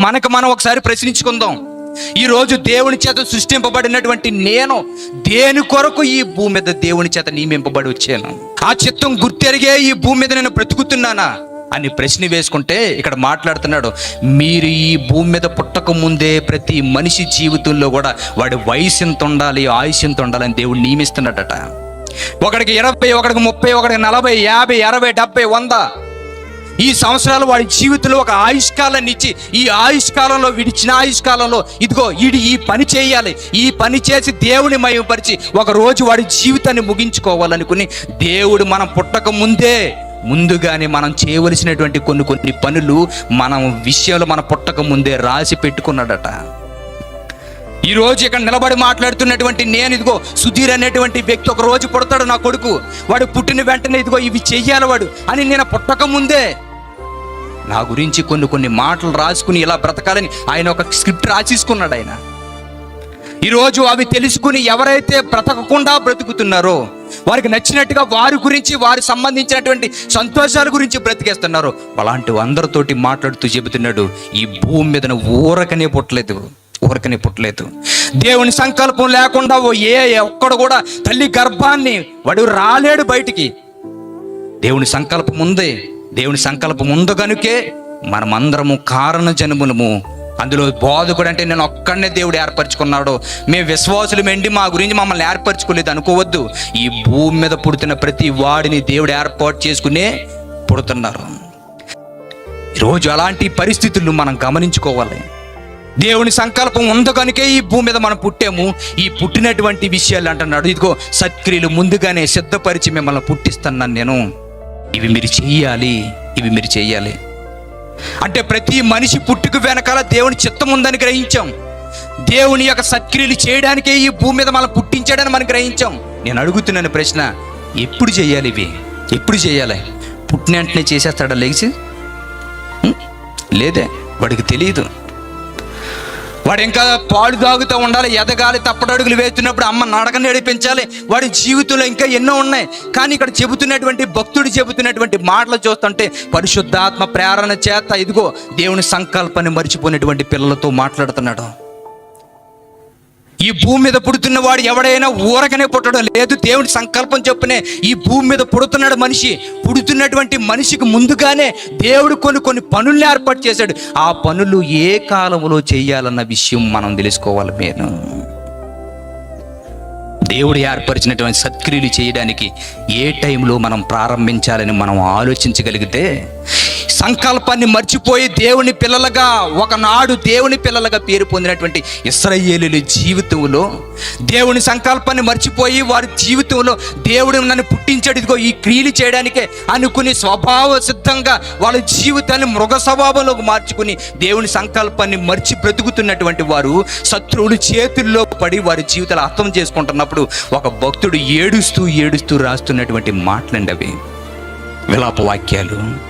మనకు మనం ఒకసారి ప్రశ్నించుకుందాం. ఈ రోజు దేవుని చేత సృష్టింపబడినటువంటి నేను దేని కొరకు ఈ భూమి మీద దేవుని చేత నియమింపబడి వచ్చాను? ఆ చిత్తం గుర్తెరిగే ఈ భూమి మీద నేను బ్రతుకుతున్నానా? అని ప్రశ్న వేసుకుంటే ఇక్కడ మాట్లాడుతున్నాడు. మీరు ఈ భూమి మీద పుట్టక ముందే ప్రతి మనిషి జీవితంలో కూడా వాడి వయసు ఎంత ఉండాలి ఆయుష్ ఎంత ఉండాలని దేవుడు నియమిస్తున్నాడట. ఒకడికి ఇరవై ఒకడికి ముప్పై ఒకడికి నలభై యాభై అరవై డెబ్బై వంద ఈ సంవత్సరాలు వాడి జీవితంలో ఒక ఆయుష్కాలాన్ని ఇచ్చి ఈ ఆయుష్కాలంలో వీడి చిన్న ఆయుష్కాలంలో ఇదిగో వీడి ఈ పని చేయాలి. ఈ పని చేసి దేవుని మయంపరిచి ఒక రోజు వాడి జీవితాన్ని ముగించుకోవాలనుకుని దేవుడు మనం పుట్టక ముందే ముందుగానే మనం చేయవలసినటువంటి కొన్ని కొన్ని పనులు మనం విషయంలో మన పుట్టక ముందే రాసి పెట్టుకున్నాడట. ఈరోజు ఇక్కడ నిలబడి మాట్లాడుతున్నటువంటి నేను ఇదిగో సుధీర్ అనేటువంటి వ్యక్తి ఒక రోజు పుడతాడు నా కొడుకు. వాడు పుట్టిన వెంటనే ఇదిగో ఇవి చెయ్యాలి వాడు అని నేను పుట్టక ముందే నా గురించి కొన్ని కొన్ని మాటలు రాసుకుని ఇలా బ్రతకాలని ఆయన ఒక స్క్రిప్ట్ రాసేసుకున్నాడు ఆయన. ఈరోజు అవి తెలుసుకుని ఎవరైతే బ్రతకకుండా బ్రతుకుతున్నారో వారికి నచ్చినట్టుగా వారి గురించి వారికి సంబంధించినటువంటి సంతోషాల గురించి బ్రతికేస్తున్నారు. అలాంటి అందరితోటి మాట్లాడుతూ చెబుతున్నాడు ఈ భూమి మీద ఊరకనే పుట్టలేదు ఊరకనే పుట్టలేదు. దేవుని సంకల్పం లేకుండా ఓ ఏ ఒక్కడు కూడా తల్లి గర్భాన్ని వాడు రాలేడు బయటికి. దేవుని సంకల్పం ఉందే. దేవుని సంకల్పం ఉందో కనుకే మనమందరము కారణ జన్ములము. అందులో బోధకుడు అంటే నేను ఒక్కడనే దేవుడు ఏర్పరచుకున్నాడు. మేము విశ్వాసులు మెండి మా గురించి మమ్మల్ని ఏర్పరచుకోలేదు అనుకోవద్దు. ఈ భూమి మీద పుడుతున్న ప్రతి వాడిని దేవుడు ఏర్పాటు చేసుకునే పుడుతున్నారు. ఈరోజు అలాంటి పరిస్థితులను మనం గమనించుకోవాలి. దేవుని సంకల్పం ఉంది కనుకే ఈ భూమి మీద మనం పుట్టాము. ఈ పుట్టినటువంటి విషయాలు అంటున్నాడు. ఇదిగో సత్క్రియలు ముందుగానే సిద్ధపరిచి మిమ్మల్ని పుట్టిస్తున్నాను నేను. ఇవి మీరు చేయాలి ఇవి మీరు చేయాలి. అంటే ప్రతి మనిషి పుట్టుకు వెనకాల దేవుని చిత్తం ఉందని గ్రహించాం. దేవుని యొక్క సత్క్రియలు చేయడానికే ఈ భూమి మీద మనం పుట్టించాడని మనం గ్రహించాం. నేను అడుగుతున్నాను ప్రశ్న ఎప్పుడు చేయాలి ఇవి? ఎప్పుడు చేయాలి? పుట్టిన వెంటనే చేసేస్తాడా లేచి? లేదే వాడికి తెలియదు. వాడు ఇంకా పాలు తాగుతూ ఉండాలి ఎదగాలి తప్పడడుగులు వేస్తున్నప్పుడు అమ్మ నడక నడిపించాలి వాడి జీవితంలో ఇంకా ఎన్నో ఉన్నాయి. కానీ ఇక్కడ చెబుతున్నటువంటి భక్తుడు చెబుతున్నటువంటి మాటలు చూస్తుంటే పరిశుద్ధాత్మ ప్రేరణ చేత ఇదిగో దేవుని సంకల్పాన్ని మర్చిపోయినటువంటి పిల్లలతో మాట్లాడుతున్నాడు. ఈ భూమి మీద పుడుతున్న వాడు ఎవడైనా ఊరకనే పుట్టడం లేదు. దేవుడి సంకల్పం చొప్పునే ఈ భూమి మీద పుడుతున్నాడు మనిషి. పుడుతున్నటువంటి మనిషికి ముందుగానే దేవుడు కొన్ని కొన్ని పనుల్ని ఏర్పాటు చేశాడు. ఆ పనులు ఏ కాలంలో చేయాలన్న విషయం మనం తెలుసుకోవాలి నేను దేవుడు ఏర్పరిచినటువంటి సత్క్రియలు చేయడానికి ఏ టైంలో మనం ప్రారంభించాలని మనం ఆలోచించగలిగితే సంకల్పాన్ని మర్చిపోయి దేవుని పిల్లలుగా ఒకనాడు దేవుని పిల్లలుగా పేరు పొందినటువంటి ఇస్రాయేలీల జీవితంలో దేవుని సంకల్పాన్ని మర్చిపోయి వారి జీవితంలో దేవుడు నన్ను పుట్టించాడు. ఇదిగో ఈ క్రియలు చేయడానికే అనుకుని స్వభావ సిద్ధంగా వాళ్ళ జీవితాన్ని మృగ స్వభావంలోకి మార్చుకుని దేవుని సంకల్పాన్ని మర్చి బ్రతుకుతున్నటువంటి వారు శత్రువులు చేతుల్లో పడి వారి జీవితాలు అర్థం చేసుకుంటున్నప్పుడు ఒక భక్తుడు ఏడుస్తూ ఏడుస్తూ రాస్తున్నటువంటి మాటలండి అవి విలాప వాక్యాలు.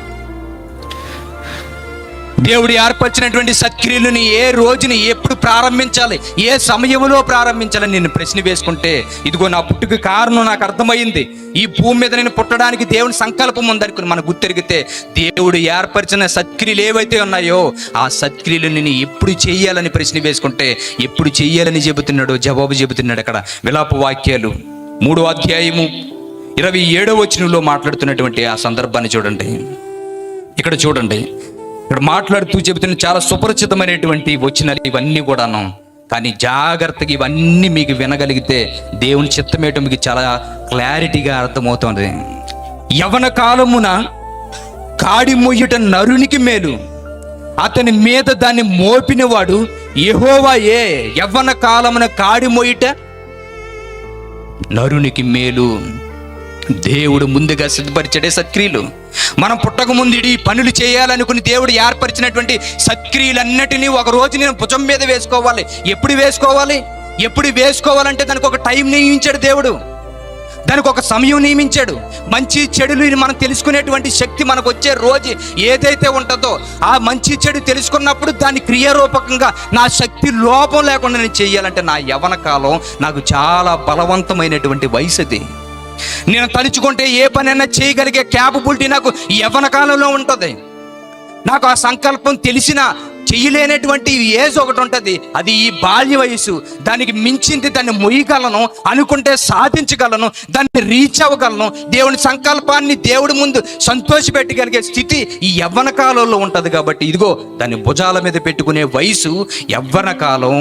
దేవుడు ఏర్పరిచినటువంటి సత్క్రియలను ఏ రోజుని ఎప్పుడు ప్రారంభించాలి? ఏ సమయంలో ప్రారంభించాలని నేను ప్రశ్న వేసుకుంటే ఇదిగో నా పుట్టుకు కారణం నాకు అర్థమైంది. ఈ భూమి మీద నేను పుట్టడానికి దేవుని సంకల్పం ఉందనుకుని మనకు గుర్తెరిగితే దేవుడు ఏర్పరిచిన సత్క్రియలు ఏవైతే ఉన్నాయో ఆ సత్క్రియలు నేను ఎప్పుడు చేయాలని ప్రశ్న వేసుకుంటే ఎప్పుడు చేయాలని చెబుతున్నాడు జవాబు చెబుతున్నాడు అక్కడ. విలాప వాక్యాలు మూడో అధ్యాయము ఇరవై ఏడో వచనంలో మాట్లాడుతున్నటువంటి ఆ సందర్భాన్ని చూడండి. ఇక్కడ చూడండి. ఇక్కడ మాట్లాడుతూ చెబుతున్న చాలా సుపరిచితమైనటువంటి వచ్చినవి ఇవన్నీ కూడాను. కానీ జాగ్రత్తగా ఇవన్నీ మీకు వినగలిగితే దేవుని చిత్తమేయటం మీకు చాలా క్లారిటీగా అర్థమవుతుంది. యవన కాలమున కాడి మొయ్యట నరునికి మేలు. అతని మీద దాన్ని మోపినవాడు ఎహోవా ఏ యవ్వన కాలమున కాడి మొయ్యట నరునికి మేలు. దేవుడు ముందుగా సిద్ధపరిచడే సత్క్రియలు. మనం పుట్టక ముందు ఈ పనులు చేయాలనుకుని దేవుడు ఏర్పరిచినటువంటి సత్క్రియలన్నిటినీ ఒక రోజు నేను భుజం మీద వేసుకోవాలి. ఎప్పుడు వేసుకోవాలి? ఎప్పుడు వేసుకోవాలంటే దానికి ఒక టైం నియమించాడు దేవుడు. దానికి ఒక సమయం నియమించాడు. మంచి చెడులు మనం తెలుసుకునేటువంటి శక్తి మనకు వచ్చే రోజు ఏదైతే ఉంటుందో ఆ మంచి చెడు తెలుసుకున్నప్పుడు దాన్ని క్రియారూపకంగా నా శక్తి లోపం లేకుండా నేను చేయాలంటే నా యవన కాలం నాకు చాలా బలవంతమైనటువంటి వయసు అది నేను తలుచుకుంటే ఏ పనైనా చేయగలిగే క్యాపబిలిటీ నాకు యవన కాలంలో ఉంటుంది. నాకు ఆ సంకల్పం తెలిసిన చెయ్యలేనటువంటి ఏజ్ ఒకటి ఉంటుంది. అది ఈ బాల్య వయసు దానికి మించింది దాన్ని మొయ్యగలను అనుకుంటే సాధించగలను దాన్ని రీచ్ అవ్వగలను. దేవుని సంకల్పాన్ని దేవుడి ముందు సంతోషపెట్టగలిగే స్థితి ఈ యవ్వన కాలంలో ఉంటుంది కాబట్టి ఇదిగో దాన్ని భుజాల మీద పెట్టుకునే వయసు యవ్వన కాలం.